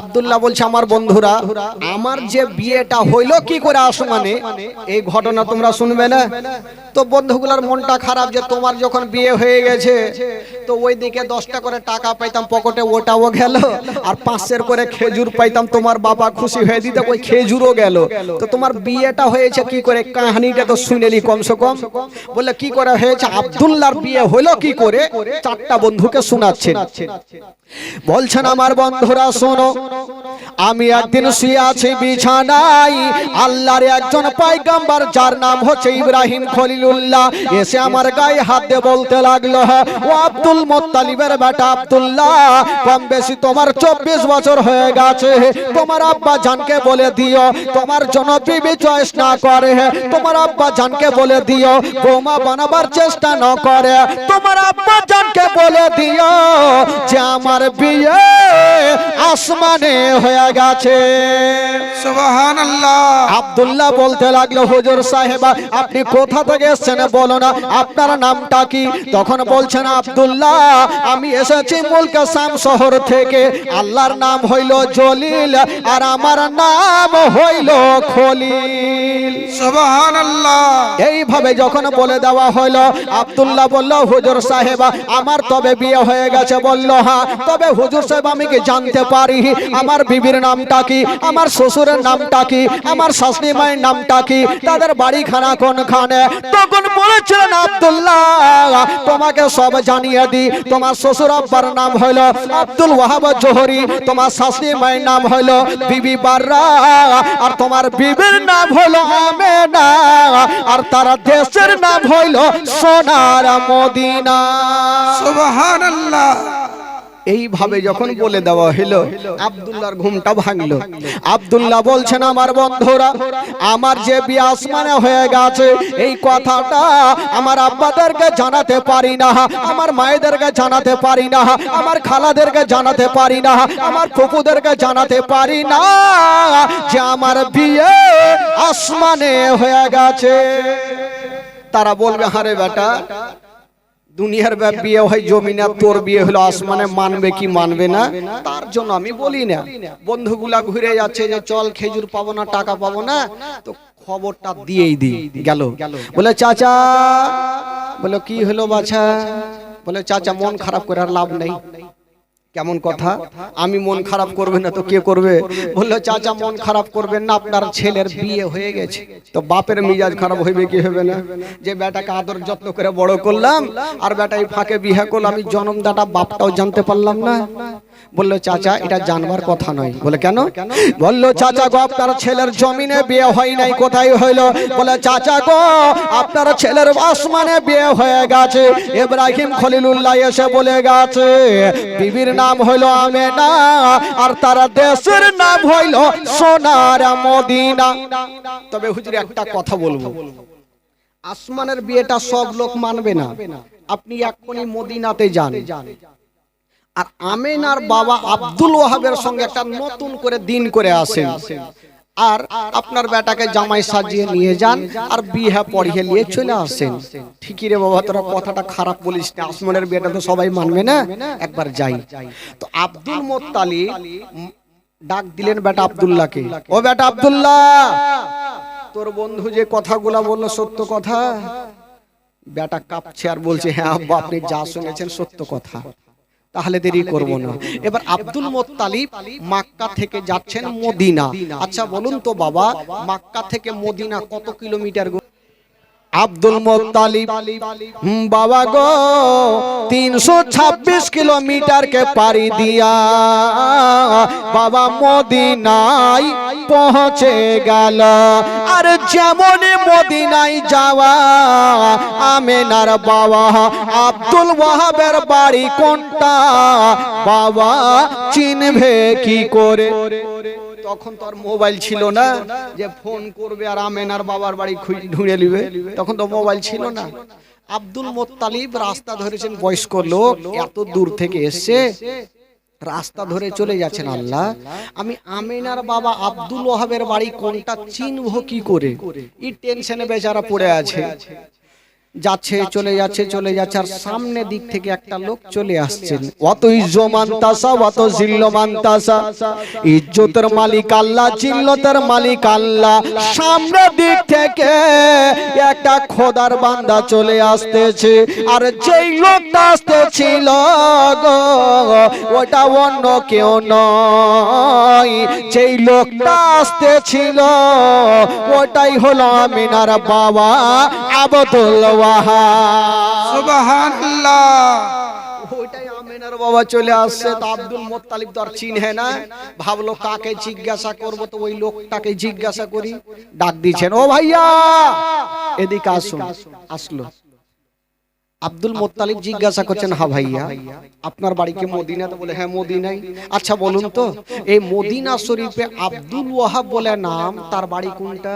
আব্দুল্লাহ বলছে, আমার বন্ধুরা, আমার যে বিয়েটা হইল কি করে আসমানে এই ঘটনা তোমরা শুনবে না? তো বন্ধুগুলার মনটা খারাপ যে তোমার যখন বিয়ে হয়ে গেছে, তো ওই দিকে দশটা করে টাকা পাইতাম পকেটে, ওটাও গেল। আর পাঁচশের করে খেজুর পাইতাম, তোমার বাবা খুশি হয়ে দিতে, ওই খেজুরও গেল। তো তোমার বিয়েটা হয়েছে কি করে? কাহানিটা তো শুনেলি কমসে কম। বলে কি করে হয়েছে? আব্দুল্লাহর বিয়ে হলো কি করে? চারটা বন্ধুকে শোনাচ্ছেন। বলছেন আমার বন্ধুরা, শোনো, আমি একদিন শুয়ে আছি বিছানায়, আল্লাহর একজন পাইগাম্বার যার নাম হচ্ছে ইব্রাহিম খলিলুল্লাহ। এসে আমার গায়ে হাত দিয়ে বলতে লাগল ও আব্দুল মোত্তালিবের বেটা আব্দুল্লাহ, কম বেশি তোমার চব্বিশ বছর হয়ে গেছে। তোমার আব্বা জানকে বলে দিও, তোমার জন্য বিবি চয়েস না করে তোমার আব্বা জানকে বলে দিও, বৌমা বানাবার চেষ্টা না করে। তোমার আব্বা জানকে বলে দিও যে আমার বিয়ে আসমানে হয়ে গেছে। আব্দুল্লাহ বলতে লাগল হুজুর সাহেবা আপনি কোথা থেকে এসেছেন বলো না আপনার নামটা কি? তখন বলছেন আব্দুল্লাহ আমি এসেছি মুলকে শাম শহর থেকে। আল্লাহর নাম হইল জলিল আর আমার নাম হইল খলিল। এইভাবে যখন বলে দেওয়া হলো আব্দুল্লাহ বলল হুজুর সাহেবা আমার তবে বিয়ে হয়ে গেছে। বলল হ্যাঁ তবে হুজুর সাহেব, আমি কি জানতে পারি? আমার বিবির নামটা কি? আমার শ্বশুরের নামটা কি? আমার শাশুড়ি মায়ের নামটা কি? তাদের বাড়ি বাড়িখানা কোনখানে? তখন বলেছিলেন, আব্দুল্লাহ, তোমাকে সব জানিয়ে দি তোমার শ্বশুর আব্বার নাম হলো আব্দুল ওয়াহাব জোহরি। তোমার শাশুড়ি মায়ের নাম হলো বিবি বাররা। আর তোমার বিবির নাম হলো আমেনা। আর তার দেশের নাম হইল সোনার মদিনা। সুবহানাল্লাহ। এইভাবে যখন বলে দেওয়া হলো আব্দুল্লাহর ঘুমটা ভাঙলো। আব্দুল্লাহ বলছেন আমার বন্ধুরা আমার যে বিয়ে আসমানে হয়ে গেছে এই কথাটা আমার আব্বাদেরকে জানাতে পারি না আমার মায়েদেরকে জানাতে পারি না আমার খালাদেরকে জানাতে পারি না আমার ফুপুদেরকে জানাতে পারি না যে আমার বিয়ে আসমানে হয়ে গেছে। তারা বলবে হারে বেটা দুনিয়ার ব্যাপিয়ে হয়, জমিনে তোর বিয়ে হলো, আসমানে মানবে কি মানবে না? তার জন্য আমি বলি না। বন্ধুগুলা ঘুরে যাচ্ছে যে, চল খেজুর পাবো না, টাকা পাবো না। তো খবরটা দিয়েই দি গেল। বলে, চাচা। বলে, কি হলো বাছা? বলে, চাচা, মন খারাপ করে আর লাভ নেই। কেমন কথা? আমি মন খারাপ করবে না তো কে করবে? বলল চাচা মন খারাপ করবেন না আপনার ছেলের বিয়ে হয়ে গেছে। তো বাপের মিজাজ খারাপ হইবে কি হবে না? যে বেটাকে আদর যত্ন করে বড় করলাম আর বেটা এই ফাঁকে বিয়ে করলাম আমি জনমদাটা বাপটাও জানতে পারলাম না। বলল চাচা এটা জানবার কথা নয়। বলে কেন? বলল চাচা গো আপনার ছেলের জমিনে বিয়ে হয় নাই। কোথায় হইল? বলে চাচা গো আপনার ছেলের আসমানে বিয়ে হয়ে গেছে। ইব্রাহিম খলিলুল্লাহ এসে বলে গেছে বিবির নাম হইল আমেনা আর তার দেশের নাম হইল সোনার মদিনা। তবে হুজুর একটা কথা বলব। আসমানের বিয়েটা সব লোক মানবে না। আপনি এক্ষুনি মদিনাতে যান। আর আমিন আমেনার বাবা আব্দুল ওয়াহাবের সঙ্গে একটা নতুন করে দিন করে আসেন। আর আপনার বেটাকে জামাই সাজিয়ে নিয়ে যান আর বিহা পড়িয়ে নিয়ে চলে আসেন। ঠিকই রে বাবা, তোরা কথাটা খারাপ বলিস না। আসমানের বিয়েটা তো সবাই মানবে না? একবার যাই। তো আব্দুল মোত্তালি ডাক দিলেন বেটা আব্দুল্লাহকে। ও বেটা আব্দুল্লাহ, তোর বন্ধু যে কথাগুলা বলল সত্য কথা, বেটা কাঁপছে আর বলছে হ্যাঁ আব্বা, আপনি যা শুনেছেন সত্য কথা। তাহলে দেরি করব না। এবার আব্দুল মোত্তালিব মাক্কা থেকে যাচ্ছেন মদিনা। আচ্ছা বলুন তো বাবা মাক্কা থেকে মদিনা কত কিলোমিটার? আব্দুল মোত্তালিব। হুম, বাবা গো তিনশো ছাব্বিশ কিলোমিটার কে পাড়ি দিয়া বাবা মদিনায় পৌঁছে গেল। আর যেমন মদিনায় যাওয়া আমেনার বাবা আব্দুল ওয়াহাবের বাড়ি কোনটা? বাবা চিনবে কি করে? তখন তো আর মোবাইল ছিল না যে ফোন করবে আর আমেনার বাবার বাড়ি খুঁজে ঢুঁড়ে নিবে। তখন তো মোবাইল ছিল না। আব্দুল মোত্তালিব রাস্তা ধরেছেন বয়স্ক লোক এত দূর থেকে এসছে রাস্তা ধরে চলে যাচ্ছেন আল্লাহ। আমি আমিনার বাবা আব্দুল ওহাবের বাড়ি কোনটা চিনব কি করে? এই টেনশনে বেচারা পড়ে আছে। যাচ্ছে চলে যাচ্ছে চলে যাচ্ছে আর সামনে দিক থেকে একটা লোক চলে আসছেন অত ইজ্জমান্তাসা অত জিল্লমান্তাসা ইজ্জতের মালিক আল্লাহ জিল্লতের মালিক আল্লাহ। সামনে দিক থেকে একটা খোদার বান্দা চলে আসতেছে। আর যেই লোকটা আসতেছিল গো ওটা অন্য কেউ নয়। যেই লোকটা আসতেছিল ওটাই হলো আমিনার বাবা আবদুল ওয়াহাব সুবহানাল্লাহ ওইটাই আমিনার বাবা চলে আসছে তো আব্দুল মোত্তালিব তো আর চিনহে না। ভাবলো কাকে জিজ্ঞাসা করব তো ওই লোকটাকে জিজ্ঞাসা করি ডাক দিচ্ছেন ও ভাইয়া! এদিকে আসুন আসলো। আব্দুল মোত্তালিব জিজ্ঞাসা করছেন হা ভাইয়া আপনার বাড়ি কি মদিনা? তো বলে হ্যাঁ মদিনাই আচ্ছা বলুন তো এই মদিনা শরীফে আব্দুল ওয়াহাব বলে নাম তার বাড়ি কোনটা?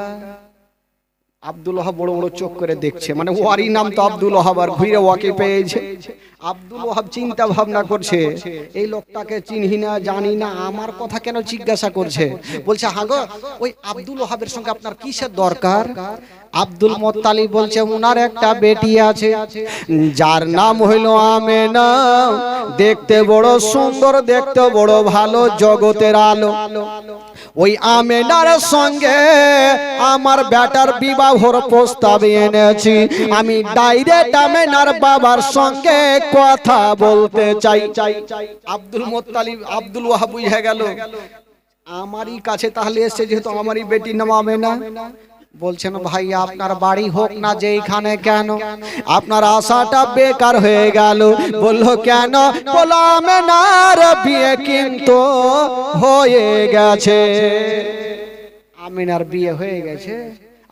আব্দুল ওহাব বড় বড় চোখ করে দেখছে। মানে ওয়ারই নাম তো আব্দুল ওহাব আর ঘুরে ওয়াকে পেয়েছে। আব্দুল ওহাব চিন্তা ভাবনা করছে, এই লোকটাকে চিনি না, জানি না, আমার কথা কেন জিজ্ঞাসা করছে? বলছে, হাগো, ওই আব্দুল ওহাবের সঙ্গে আপনার কিসের দরকার? আব্দুল মোত্তালিব বলছে উনার একটা বেটি আছে। যার নাম হইল আমেনা। দেখতে বড় সুন্দর দেখতে বড় ভালো জগতের আলো। ওই আমেনার সঙ্গে আমার বেটার বিবাহর প্রস্তাব এনেছি। আমি ডাইরেক্ট আমেনার বাবার সঙ্গে কথা বলতে চাই। চাই। আব্দুল মোত্তালিব আব্দুল ওয়াহাব বুঝে গেল। আমারই কাছে তাহলে এসছে যেহেতু আমারই বেটির নাম আমেনা। বলছেন, ভাই, আপনার বাড়ি হোক না যেইখানে কেন, আপনার আশাটা বেকার হয়ে গেল। বলল, কেন? বলল আমেনার বিয়ে কিন্তু হয়ে গেছে। আমিনার বিয়ে হয়ে গেছে।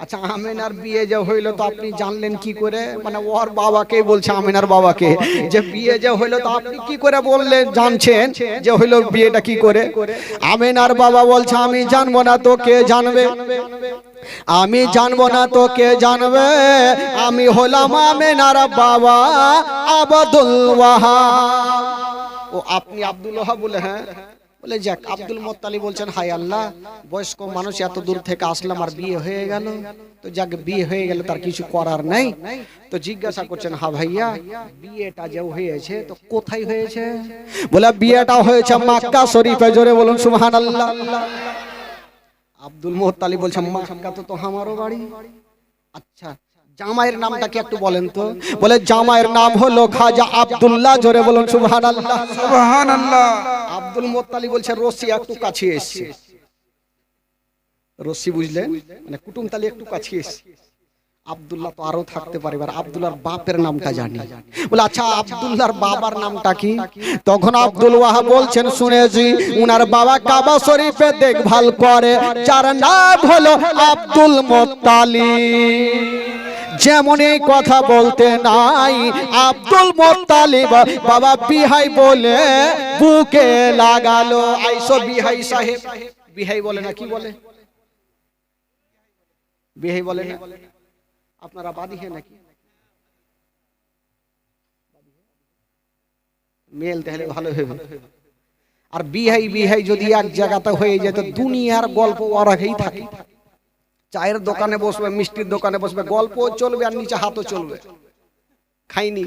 আচ্ছা আমিনার বিয়ে যে হইল তো আপনি জানলেন কি করে? মানে ওর বাবাকে বলছে, আমিনার বাবাকে। যে বিয়ে যে হইল তো আপনি কি করে বললেন, জানছেন? যে হইল বিয়েটা কি করে? আমিনার বাবা বলছে, আমি জানব না তো কে জানবে? আমি জানব না তো কে জানবে? আমি হলাম আমিনার বাবা আবদুল ও, আপনি আব্দুল বলে হ্যাঁ? বলে, যাক, আব্দুল মোত্তালি বলছেন হাই আল্লাহ, বয়স্ক মানুষ এত দূর থেকে আসলাম আর বিয়ে হয়ে গেল। তো যাক, বিয়ে হয়ে গেল তার কিছু করার নাই। তো জিজ্ঞাসা করছেন হা ভাইয়া, বিয়েটা যে হয়েছে, তো কোথায় হয়েছে? বলে, বিয়েটা হয়েছে মাক্কা শরীফে। জোরে বলুন সুহান আল্লাহ আব্দুল মোত্তালি বলছেন, মাক্কা তো তো আমারও বাড়ি। আচ্ছা জামাইয়ের নামটা কি একটু বলেন তো। বলে জামাইয়ের নাম হলো খাজা আব্দুল্লাহ। জোরে বলুন সুবহানাল্লাহ। সুবহানাল্লাহ। আব্দুল মোত্তালি বলছে রশি একটু কাছে এসছে। রশি বুঝলেন? মানে কুটুমতালি একটু কাছে এসছে। আব্দুল্লাহ তো আরও থাকতে পারে এবার আব্দুল্লাহর বাপের নামটা জানি। বলে আচ্ছা আব্দুল্লাহর বাবার নামটা কি? তখন আব্দুল ওয়াহাব বলছেন শুনেছি উনার বাবা কাবা শরীফে দেখভাল করে। যার নাম হলো আব্দুল মোত্তালিব যেমন এই কথা বলতে নাই, আব্দুল মোত্তালিব বাবা বিহাই বলে বুকে লাগালো। আইসো বিহাই সাহেব। বিহাই বলে না, কি বলে? বিহাই বলে না? আপনারা বাদী হে নাকি? মেল তাহলে ভালো হবে আর বিহাই বিহাই যদি এক জায়গাতে হয়ে যেত, দুনিয়ার গল্প ওরাকেই থাকে। চায়ের দোকানে বসবে মিষ্টির দোকানে বসবে গল্প চলবে আর নিচে হাতও চলবে। খাইনি।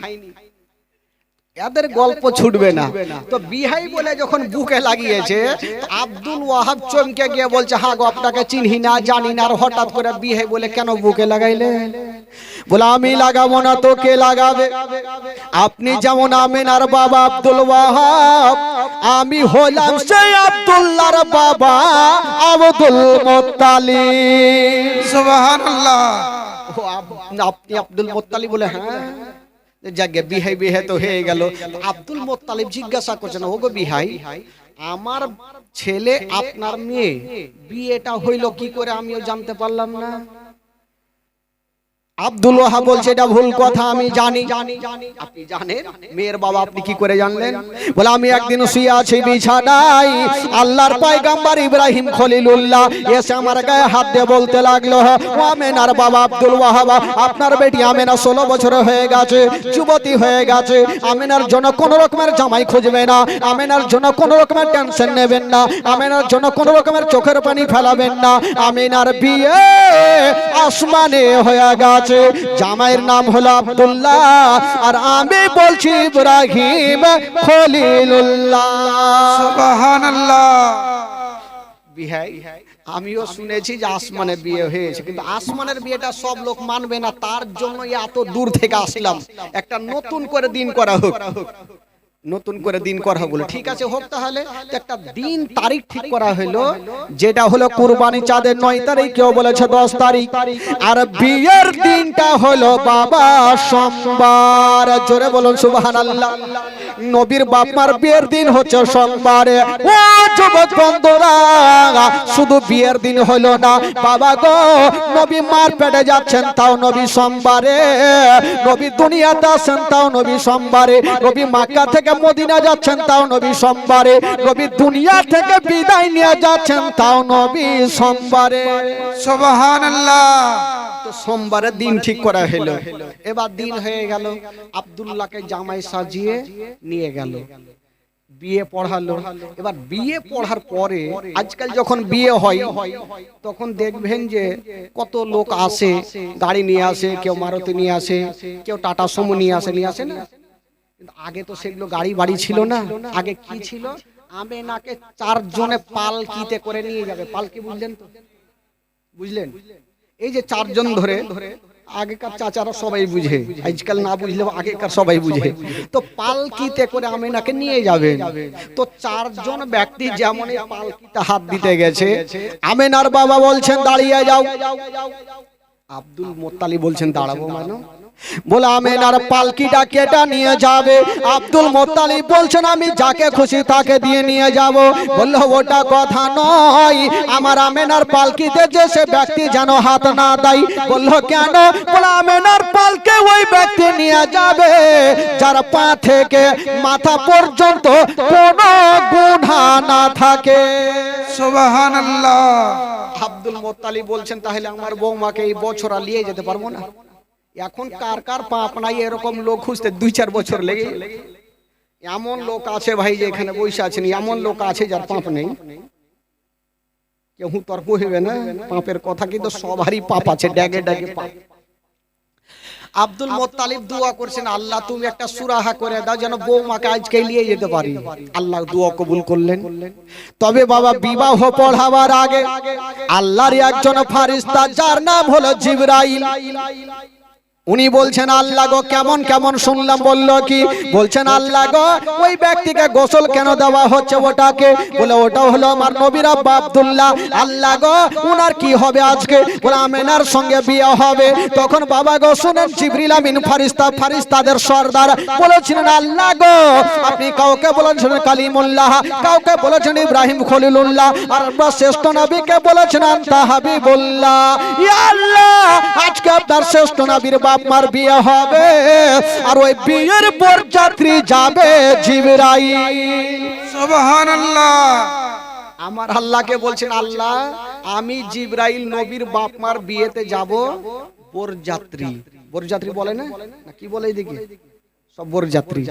এদের গল্প ছুটবে না। তো বিহাই বলে যখন বুকে লাগিয়েছে আব্দুল ওয়াহাব চমকে গিয়ে বলছে গো আপনাকে চিনহি না জানি না। আর হঠাৎ করে বিহাই বলে কেন বুকে লাগাইলে বলে আমি লাগাবো না তো কে লাগাবে। আপনি যেমন আমিনার বাবা আব্দুল ওয়াহাব আমি হলাম সেই আব্দুল্লাহর বাবা আব্দুল মোত্তালিব। সুবহানাল্লাহ। আপনি আব্দুল মোত্তালিব বলে হ্যাঁ? যাকে বিহাই বিহে তো হয়ে গেল। আব্দুল মোত্তালিব জিজ্ঞাসা করছেন ওগো বিহাই আমার ছেলে আপনার মেয়ে বিয়েটা হইল কি করে? আমিও জানতে পারলাম না। আব্দুল ওয়াহাব বলছে, এটা ভুল কথা, আমি জানি। আপনি জানেন? মেয়ের বাবা আপনি কি করে জানলেন? বলে, আমি একদিন শুয়ে আছি, বিছানায়। আল্লাহর পয়গাম্বর ইব্রাহিম খলিলুল্লাহ এসে আমার গায়ে হাত দিয়ে বলতে লাগল ও আমেনার বাবা আব্দুল ওয়াহাব, আপনার বেটি আমেনা ষোলো বছর হয়ে গেছে, যুবতী হয়ে গেছে। আমেনার জন্য কোন রকমের জামাই খুঁজবে না, আমেনার জন্য কোন রকমের টেনশন নেবেন না, আমেনার জন্য কোন রকমের চোখের পানি ফেলাবেন না। আমেনার বিয়ে আসমানে হয়ে গেছে। আছে। জামাইয়ের নাম হলো আব্দুল্লাহ। আর আমি বলছি ইব্রাহিম খলিলুল্লাহ। সুবহানাল্লাহ। বিহাই আমিও শুনেছি যে আসমানের বিয়ে হয়েছে কিন্তু আসমানের বিয়েটা সব লোক মানবে না। তার জন্যই এত দূর থেকে আসলাম। একটা নতুন করে দিন করা হোক। নতুন করে দিন করা হোক বলে ঠিক আছে হোক তাহলে। একটা দিন তারিখ ঠিক করা হলো যেটা হলো কুরবানি চাঁদের নয় তারিখ কেউ বলেছে দশ তারিখ। আর বিয়ের দিনটা হলো বাবা সোমবার। জোরে বলুন সুবাহান আল্লাহ নবীর বাপমার বিয়ের দিন হচ্ছে সোমবারে। ও যুবক বন্ধুরা শুধু বিয়ের দিন হলো না। বাবা গো নবী মার পেটে যাচ্ছেন তাও নবী সোমবারে। নবী দুনিয়াতে আসেন তাও নবী সোমবারে। নবী মাক্কা থেকে মদিনা যাচ্ছেন তাও নবী সোমবারে। নবী দুনিয়া থেকে বিদায় নিয়ে যাচ্ছেন তাও নবী সোমবারে। সুবহানাল্লাহ। তো সোমবারের দিন ঠিক করা হলো। এবার দিন হয়ে গেল আব্দুল্লাহকে জামাই সাজিয়ে নিয়ে গেল। বিয়ে পড়ালো। এবার বিয়ে পড়ার পরে আজকাল যখন বিয়ে হয় তখন দেখবেন যে কত লোক আসে গাড়ি নিয়ে আসে কেউ মারুতি নিয়ে আসে কেউ টাটা সুমো নিয়ে আসে নিয়ে আসে না? কিন্তু আগে তো সেগুলো গাড়ি বাড়ি ছিল না। আগে কি ছিল? আমেনাকে চারজনে পালকিতে করে নিয়ে যাবে। পালকি বুঝলেন তো? বুঝলেন? এই যে চারজন ধরে আগেকার চাচারা সবাই বুঝে। আজকাল না বুঝলেও আগেকার সবাই বুঝে। তো পালকিতে করে আমিনাকে নিয়ে যাবেন। তো চারজন ব্যক্তি যেমন পালকিতে হাত দিতে গেছে আমিনার বাবা বলছেন দাঁড়িয়ে যাও। আব্দুল মোত্তালি বলছেন দাঁড়াবো মানে বলে আমেনার পালকিটা কেটা নিয়ে যাবে? আব্দুল মোত্তালি বলছেন আমি যাকে খুশি তাকে দিয়ে নিয়ে যাব। বলল ওটা কথা নয়। আমার আমেনার পালকিতে যে সে ব্যক্তি যেন হাত না দেয়। বলল কেন? বলে আমেনার পালকে ওই ব্যক্তি নিয়ে যাবে যার পা থেকে মাথা পর্যন্ত কোনো গুণা না থাকে। সুবহানাল্লাহ। আব্দুল মোত্তালি বলছেন তাহলে আমার বৌমাকে এই বছর আর নিয়ে যেতে পারব না? এখন কার কার পাপ নাই এরকম লোক খুঁজতে দুই চার বছর লেগে। এমন লোক আছে ভাই যে এখানে বসে আছেন। এমন লোক আছে যার পাপ নেই। কেউ তর্ক হইবে না। পাপের কথা কিন্তু সবারই পাপ আছে ড্যাগে ড্যাগে পাপ। আব্দুল মোত্তালিব দোয়া করছেন আল্লাহ তুমি একটা সুরাহা করে দাও যেন বৌমাকে আজকে নিয়ে যেতে পারি। আল্লাহ দোয়া কবুল করলেন। তবে বাবা বিবাহ পড়াবার আগে আল্লাহর একজন ফারিস্তা যার নাম হলো জিবরাইল উনি বলছেন, আল্লাহ গো, কেমন কেমন শুনলাম বলল কি? বলছেন, আল্লাহ গো, ওই ব্যক্তিকে গোসল কেন দেওয়া হচ্ছে ওটাকে? বলে ওটা হলো আমার নবীর আব্বা আব্দুল্লাহ। আল্লাহ গো, উনার কি হবে আজকে? বলে, আমেনার সঙ্গে বিয়ে হবে। তখন বাবা গো, শুনেন, জিবরিল আমিন ফারিস্তা, ফারিস্তাদের সর্দার। বলেছিলেন, আল্লাহ গো, আপনি কাউকে বলেছেন কালিমুল্লাহ, কাউকে বলেছেন ইব্রাহিম খলিলুল্লাহ, আর শ্রেষ্ঠ নবীকে বলেছেন আনতা হাবিবুল্লাহ। আল্লাহ, আজকে আপনার শ্রেষ্ঠ নবীর বাপ মার বিয়ে হবে আর ওই বিয়ের বরযাত্রী যাবে জিবরাইল। সুবহানাল্লাহ। আমার আল্লাহকে বলছেন আল্লাহ আমি জিবরাইল নবীর বাপ মার বিয়েতে যাব বরযাত্রী। বরযাত্রী বলে না? না কি বলে এদিকে? সব বরযাত্রী।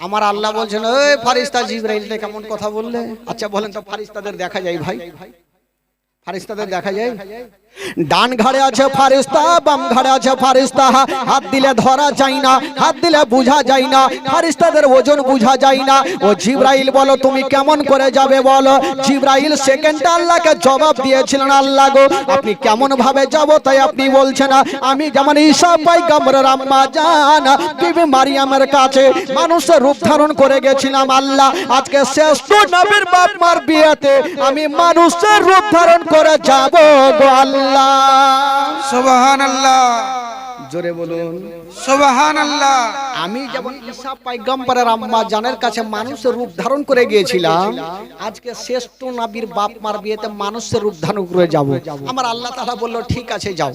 আমার আল্লাহ বলছেন ওই ফারিস্তা জিবরাইলটা কেমন কথা বললে? আচ্ছা বলেন তো ফারিস্তাদের দেখা যায় ভাই? ফারিস্তাদের দেখা যায়? ডান ঘাড়ে আছে ফারিস্তা, বাম ঘাড়ে আছে ফারিস্তা। হাত দিলে ধরা যায় না, হাত দিলে বুঝা যায় না, ফারিস্তাদের ওজন বুঝা যায় না। ও জিব্রাইল, বলো তুমি কেমন করে যাবে বলো? জিব্রাইল সেকেন্ড আল্লাহকে জবাব দিয়েছিলেন, আল্লাহ গো, আপনি কেমন ভাবে যাব তাই আপনি বলছেন, আমি যেমন ঈশা পাই গামরের আম্মা জান বিবি মারিয়ামের কাছে মানুষের রূপ ধারণ করে গেছিলাম, আল্লাহ। আজকে শ্রেষ্ঠ নবীর বাপ মার বিয়েতে আমি মানুষের রূপ ধারণ করে যাব গো, আল্লাহ। জোরে বলুন। আমি যেমন ঈসা পাইগম্বরের আম্মা জানের কাছে মানুষের রূপ ধারণ করে গিয়েছিলাম আজকে শ্রেষ্ঠ নবীর বাপ মার বিয়েতে মানুষের রূপ ধারণ করে যাব। আমার আল্লাহ তাআলা বলল ঠিক আছে যাও।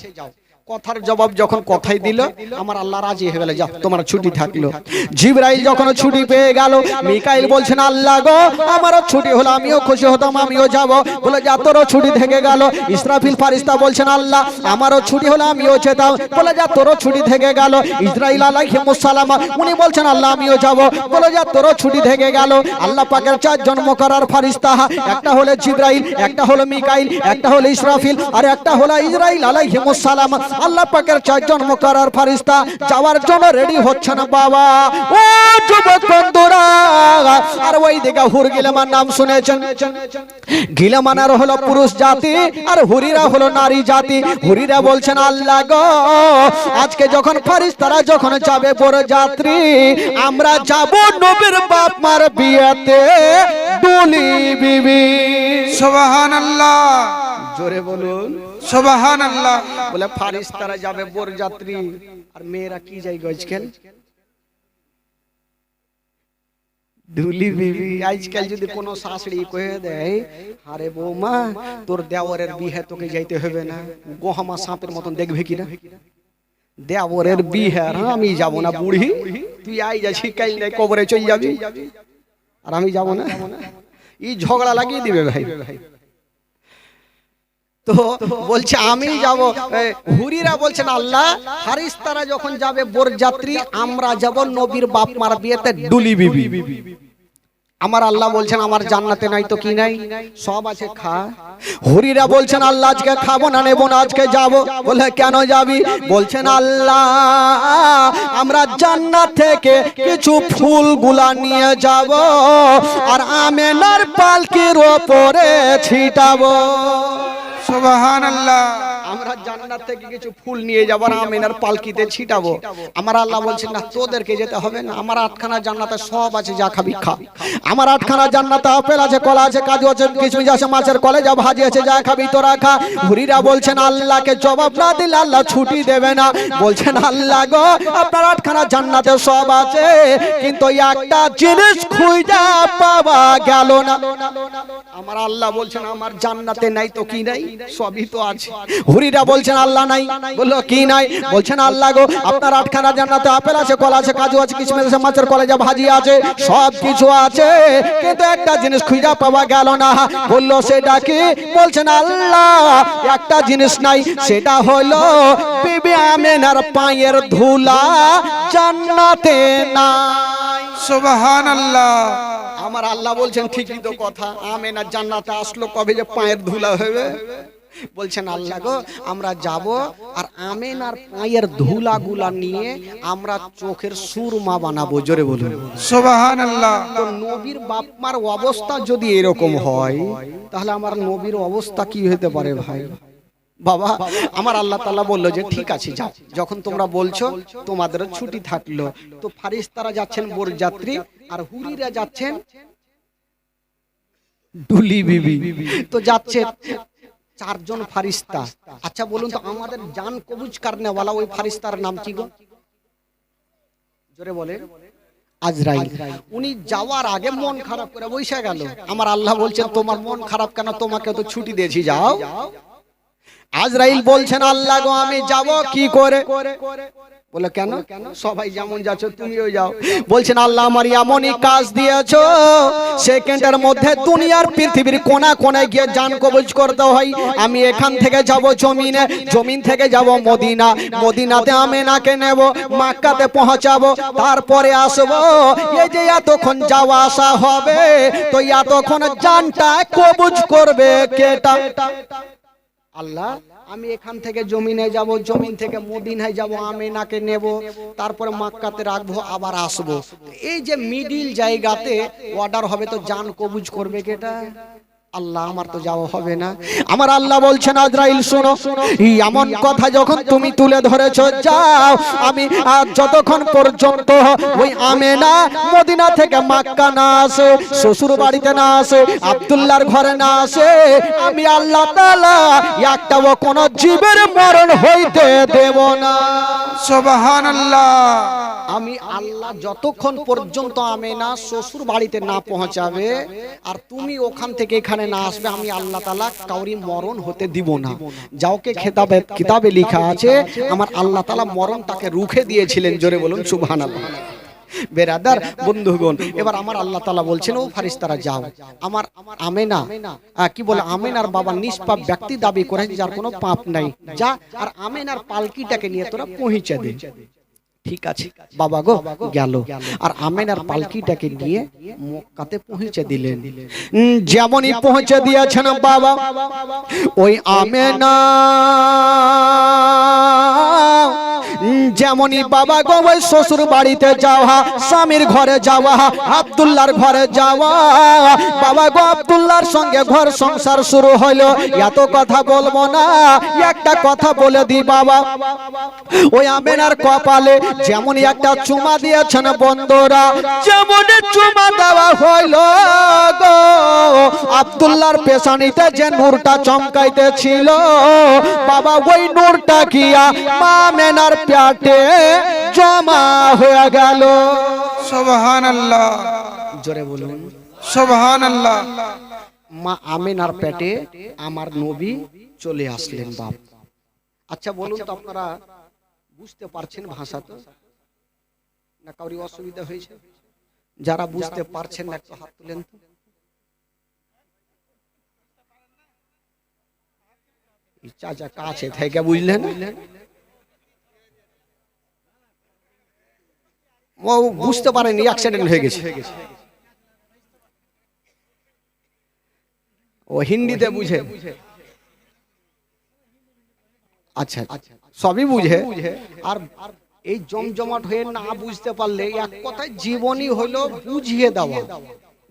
কথার জবাব যখন কথাই দিল, আমার আল্লাহ রাজি হয়ে গেল যাও তোমার ছুটি থাকল। জিবরাইল যখন ছুটি পেয়ে গেল, মিকাইল বলছেন, আল্লাহ গো, আমারও ছুটি হলো, আমিও খুশি হতাম, আমিও যাব। বলে, যা, তোরও ছুটি থেকে গেল। ইসরাফিল ফারিস্তা বলছেন, আল্লাহ, আমারও ছুটি হলো, আমিও যেতাম। বলে, যা, তোরও ছুটি থেকে গেল। ইসরাইল আলাইহিমুস সালাম উনি বলছেন, আল্লাহ, আমিও যাব। বলে, যা, তোরও ছুটি থেকে গেল। আল্লাহ পাকের চার জন্ম করার ফারিস্তা, একটা হলো জিবরাইল, একটা হলো মিকাইল, একটা হলো ইসরাফিল, আর একটা হলো ইসরাইল আলাইহিমুস সালাম আল্লাহ পাকের চারজন মুকারর ফারিস্তা যাওয়ার জন্য রেডি হচ্ছে না বাবা। ও যুবক বন্ধুরা আর ওই দিকে হুর গিলামার নাম শুনেছেন। গিলামানার হলো পুরুষ জাতি আর হুরিরা হলো নারী জাতি। হুরিরা বলছেন আল্লাহ গো আজকে যখন ফারিস্তারা যখন যাবে বড় যাত্রী আমরা যাব নবীর বাপ মার বিয়েতে। দুলি বিবি। সুবহান আল্লাহ জোরে বলুন। সুবহান বলে ফারিস্তারা যাবে বর যাত্রী। আর মেয়েরা কি যাই গজকেন ধুলি বিবি, আজকাল যদি কোনো শাশুড়ি কয়ে দেয়, আরে বৌমা, তোর দেওয়ারের বিহে তোকে যাইতে হবে না। গোহামা সাপের মতন দেখবে কিনা? দেওয়ারের বিহে আমি যাব না বুড়ি। তুই আই যাচ্ছি, কাল নাই কবরে চল যাবি। আর আমি যাব না। ই ঝগড়া লাগিয়ে দিবে ভাই ভাই। তো বলছে আমি যাব। হুরিরা বলছেন আল্লাহ হারিস্তারা যখন যাবে বরযাত্রী আমরা যাব নবীর বাপ মার বিয়েতে ডুলি বিবি। আমার আল্লাহ বলছেন আমার জান্নাতে নাই তো কি নাই? সব আছে খা। হরিরা বলছেন আল্লাহ আজকে খাব না নেব না আজকে যাব। বলে কেন যাবি? বলছেন আল্লাহ আমরা জান্নাত থেকে কিছু ফুলগুলা নিয়ে যাব আর আমেনার পালকির ওপরে ছিটাবো। সুবহান আল্লাহ আমরা জান্নাত থেকে কিছু ফুল নিয়ে যাব আর আমিনার পালকিতে ছিটাবো। আমার আল্লাহ বলছেন না তোদেরকে যেতে হবে না। আমার আটখানা জান্নাতে সব আছে যা খাবি খা। আমার আটখানা জান্নাতে আপেল আছে কলা আছে কাজু আছে কিশমিশ আছে মাছের কলে যা ভাজি আছে যা খাবি তোরা খা। হুরিরা বলছেন আল্লাহকে জবাব না দিলে আল্লাহ ছুটি দেবে না। বলছেন আল্লাহ গো আপনার আটখানা জান্নাতে সব আছে কিন্তু একটা জিনিস খুঁজা পাওয়া গেল না। আমার আল্লাহ বলছেন আমার জান্নাতে নাই তো কি নাই? সবই তো আছে। হুরিরা বলছেন, আল্লাহ নাই। বলল, কি নাই? বলছেন, আল্লাহ গো, আপনার আটখানা জান্নাতে আপেল আছে, কলা আছে, কাজু আছে, কিশমিশ আছে, মাছের কলেজা, ভাজি আছে সব কিছু আছে। কিন্তু একটা জিনিস খুঁজা পাওয়া গেল না। বলল, সেটা কি? বলছেন, আল্লাহ, একটা জিনিস নাই। সেটা হলো, বিবি আমেনার পায়ের ধুলা জান্নাতে নাই। সুবহান আল্লাহ আমার আল্লাহ বলছেন ঠিকই তো কথা। আমেনা জান্নাতে আসলো কবে যে পায়ের ধুলা হবে বলছেন আল্লাহ গো আমরা যাব আর আমেন আর পায়ের ধুলা গুলা নিয়ে আমরা চোখের সুরমা বানাবো জোরে বলুন। সুবহান আল্লাহ নবীর বাপমার অবস্থা যদি এরকম হয় তাহলে আমার নবীর অবস্থা কি হতে পারে ভাই? বাবা আমার আল্লাহ তাআলা বলল যে ঠিক আছে যাও। যখন তোমরা বলছো তোমাদের ছুটি থাকল। তো ফারিস্তারা যাচ্ছেন বরযাত্রী আর হুরিরা যাচ্ছেন ডুলি বিবি। তো যাচ্ছে চারজন ফারিস্তা। আচ্ছা বলুন তো আমাদের জান কবুজ কারনেওয়ালা ওই ফারিস্তার নাম কি গো? জোরে বলে আজরাইল। উনি যাওয়ার আগে মন খারাপ করে বসে গেল। আমার আল্লাহ বলছেন তোমার মন খারাপ কেন? তোমাকে তো ছুটি দিয়েছি যাও। আজরাইল বলছেন, আল্লাহ গো, আমি যাব কি করে? বলে, কেন? সবাই যেমন যাচ্ছ, তুমিও যাও। বলছেন, আল্লাহ আমার এমনই কাজ দিয়েছ, সেকেন্ডের মধ্যে দুনিয়ার পৃথিবীর কোনা কোনায় গিয়ে জান কবজ করতে হয়। আমি এখান থেকে যাব জমিনে, জমিন থেকে যাব মদিনা। মদিনাতে আমেনাকে নেব, মাক্কাতে পৌঁছাবো, তারপরে আসব। এই যে এতক্ষণ যাওয়া আসা হবে, তো এতক্ষণ জানটা কবুজ করবে কেটা আল্লাহ, আমি এখান থেকে জমিনে যাব, জমিন থেকে মদিনায় যাব, আমেনাকে নেব, তারপরে মাক্কাতে রাখব, আবার আসব। এই যে মিডিল জায়গাতে অর্ডার হবে তো জান কবুজ করবে কেটা আল্লাহ আমার তো যাওয়া হবে না। আমার আল্লাহ বলছেন আজরাইল শোনো এই এমন কথা যখন তুমি তুলে ধরেছো যাও আমি আর যতক্ষণ পর্যন্ত ওই আমেনা মদিনা থেকে মাক্কা না আসে শ্বশুর বাড়িতে না আসে আব্দুল্লাহর ঘরে না আসে আমি আল্লাহ তাআলা একটাও কোনো জীবের মরণ হইতে দেব না। সুবহান আল্লাহ আমি আল্লাহ যতক্ষণ পর্যন্ত আমেনা শ্বশুর বাড়িতে না পৌঁছাবে আর তুমি ওখান থেকে এখানে না আসবে আমি আল্লাহ তালা কাউরি মরণ হতে দিব না। যাওকে খেতাবে কিতাবে লেখা আছে আমার আল্লাহ তালা মরণ তাকে রুখে দিয়েছিলেন জোরে বলুন সুবহান আল্লাহ বেরাদার বন্ধুগণ এবার আমার আল্লাহ তালা বলছেন ও ফারিস্তারা যাও। আমার আমেনা কি বলে আমেনার বাবা নিষ্পাপ ব্যক্তি দাবি করেছে যার কোনো পাপ নাই। যা আর আমেনার পালকিটাকে নিয়ে তোরা পৌঁছে দে। ঠিক আছে বাবা গো গেল। আর আমেনার পালকিটাকে নিয়ে মক্কাতে পৌঁছে দিলেন। যেমনই পৌঁছে দিয়েছেন বাবা ওই আমেনা যেমনই বাবা গো ওই শ্বশুর বাড়িতে যাওয়া স্বামীর ঘরে যাওয়া আব্দুল্লাহর ঘরে যাওয়া। বাবা গো আব্দুল্লাহর সঙ্গে ঘর সংসার শুরু হলো এত কথা বলব না একটা কথা বলে দি বাবা। ওই আমেনার কপালে যেমন একটা চুমা দিয়েছেন বন্ধুরা যেমন চুমা দেওয়া হইল গো। আব্দুল্লাহর পেশানিতে যে নূরটা চমকাইতে ছিল বাবা ওই নূরটা গিয়া মা মেনার প্যাটে জমা হয়ে গেল। সুবহান আল্লাহ জোরে বলুন। সুবহান আল্লাহ মা আমেনার পেটে আমার নবী চলে আসলেন বাপ। আচ্ছা বলুন তো আপনারা বুঝতে পারছেন ভাষা তো? না কাউরি অসুবিধা হয়েছে? যারা বুঝতে পারছেন না একটু হাত তুলেন চাচা কাছে থেকে বুঝলেন ও বুঝতে পারেনি অ্যাক্সিডেন্ট হয়ে গেছে। ও হিন্দিতে বুঝে বুঝে। আচ্ছা সবই বুঝে। আর এই জমজমাট হয়ে না বুঝতে পারলে এক কথায় জীবনই হলো বুঝিয়ে দেওয়া।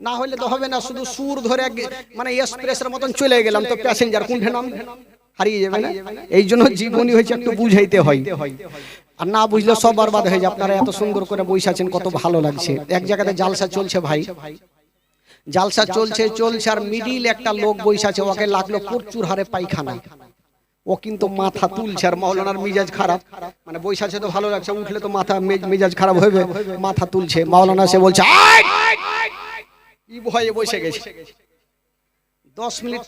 না হলে তো হবে না শুধু সুর ধরে মানে এক্সপ্রেসের মতন চলে গেলাম তো প্যাসেঞ্জার কোনঠে নাম হারিয়ে যাবে না? এই জন্য জীবনই হয়েছে একটু বুঝাইতে হয়। আর না বুঝলে সব বরবাদ হয়ে যায়। আপনারা এত সুন্দর করে বইসাছেন কত ভালো লাগছে। এক জায়গাতে জালসা চলছে ভাই। জালসা চলছে চলছে আর মিডিল একটা লোক বসে আছে ওকে লাগল প্রচুর হারে পায়খানা। ও কিন্তু মাথা তুলছে আর মাওলানার মেজাজ খারাপ। মানে বৈশাখে তো ভালো লাগছে উঠলে তো মাথা মেজাজ খারাপ হবে মাথা তুলছে মাওলানা সে বলছে! কি ভয়ে বসে গেছে। দশ মিনিট।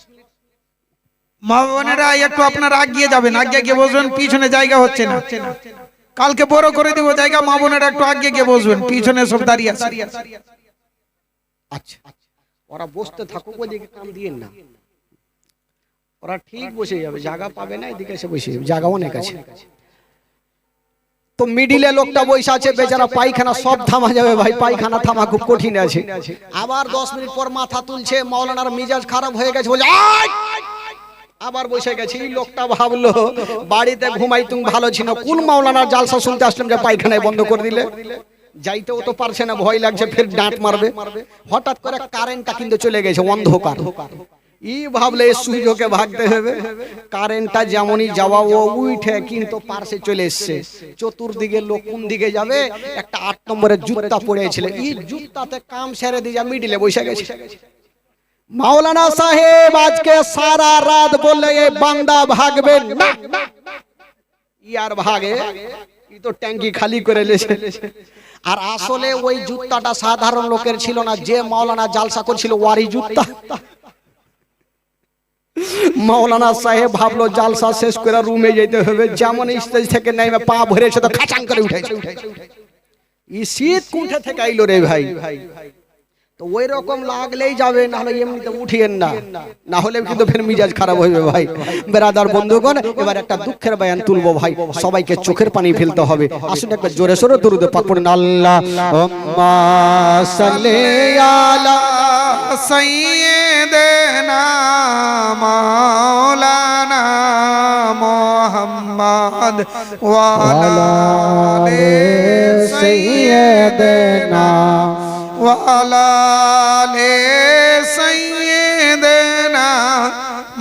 মা বোনেরা একটু আপনারা আগিয়ে যাবেন। আগে গিয়ে বসবেন পিছনে জায়গা হচ্ছে না। কালকে বড় করে দেবো জায়গা মা বোনেরা একটু আগে গিয়ে বসবেন পিছনে সব দাঁড়িয়ে আছে। আচ্ছা। ওরা বসতে থাকুক ওদিকে কাম দিয়ে না। ওরা ঠিক বসে যাবে জায়গা পাবে না এদিকে এসে বসে যাবে জায়গা অনেক আছে। তো মিডিলে লোকটা বসে আছে বেচারা পায়খানা সব থামা যাবে ভাই পায়খানা থামা খুব কঠিন আছে। আবার দশ মিনিট পর মাথা তুলছে মিজাজ খারাপ হয়ে গেছে বলে আবার বসে গেছে লোকটা ভাবলো বাড়িতে ঘুমাই তুমি ভালো ছিল কোন মাওলানার জালসা শুনতে আসলাম যে পায়খানায় বন্ধ করে দিলে? যাইতেও তো পারছে না ভয় লাগছে ফের ডাঁট মারবে। হঠাৎ করে কারেন্টটা কিন্তু চলে গেছে অন্ধকার। ই ভাবলে সুযোগে ভাগতে হবে। কারেন্টটা যেমনই যাওয়া ও উঠে কিন্তু পার্শ্বে চলে এসছে। চতুর্দিকে লোক কোন দিকে যাবে? একটা আট নম্বরের জুতা পড়েছিল। এই জুতাতে কাম সেরে দিয়ে যা মিডিলে বসে গেছে। মাওলানা সাহেব আজকে সারা রাত বললে এই বান্দা ভাগবে না। ইয়ার ভাগে। ই তো ট্যাঙ্কি খালি করে লেছে। আর আসলে ওই জুতাটা সাধারণ লোকের ছিল না। যে মাওলানা জালসা করছিল ওয়ারি জুতা মাওলানা সাহেব ভাবলো জালসা শেষ করে রুমে যেতে হবে। যেমন স্টেজ থেকে নেমে পা ভরেছে তো খাচাং করে উঠেছে। ই শীত কুঠে থেকে আইলো রে ভাই? তো ওই রকম লাগলেই যাবে না হলে এমনিতে উঠিয়েন না। না হলে কিন্তু ফের মিজাজ খারাপ হইবে ভাই। বেরাদার বন্ধুগণ এবার একটা দুঃখের বায়ান তুলবো ভাই। সবাইকে চোখের পানি ফেলতে হবে। আসুন একটা জোরে সোরে দুরুদ পাক পড়ুন আল্লাহ সাল্লি আলা সৈয়দনা মাওলানা মোহাম্মদ ওয়ালা আলি সৈয়দনা ওয়ালা আলি সৈয়দনা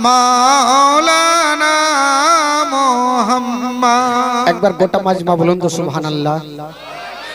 মাওলানা মোহাম্মদ একবার গোটা মাজমা বলুন তো সুবহানাল্লাহ।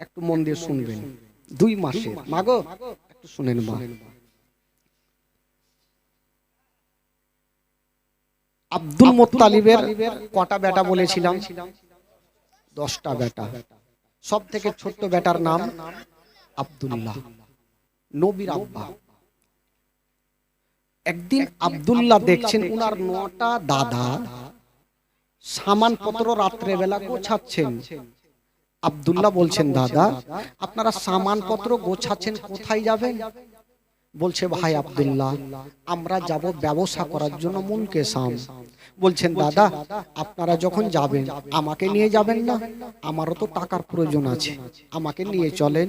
একটু মন দিয়ে শুনবেন। দুই মাসের। মাগো একটু শুনেন মা। আব্দুল মোত্তালিবের কটা বেটা বলেছিলাম। দশটা বেটা। সব থেকে ছোট্ট বেটার নাম আব্দুল্লাহ। নবীর আব্বা। একদিন আব্দুল্লাহ দেখছেন উনার নটা দাদা। সামানপত্র রাত্রেবেলা গোছাচ্ছেন। আব্দুল্লাহ বলছেন দাদা আপনারা সামানপত্র গোছাচ্ছেন কোথায় যাবেন? বলছে ভাই আবদুল্লাহ আমরা যাব ব্যবসা করার জন্য মুনকে সাম বলছেন দাদা আপনারা যখন যাবেন আমাকে নিয়ে যাবেন না? আমারও তো টাকার প্রয়োজন আছে। আমাকে নিয়ে চলেন।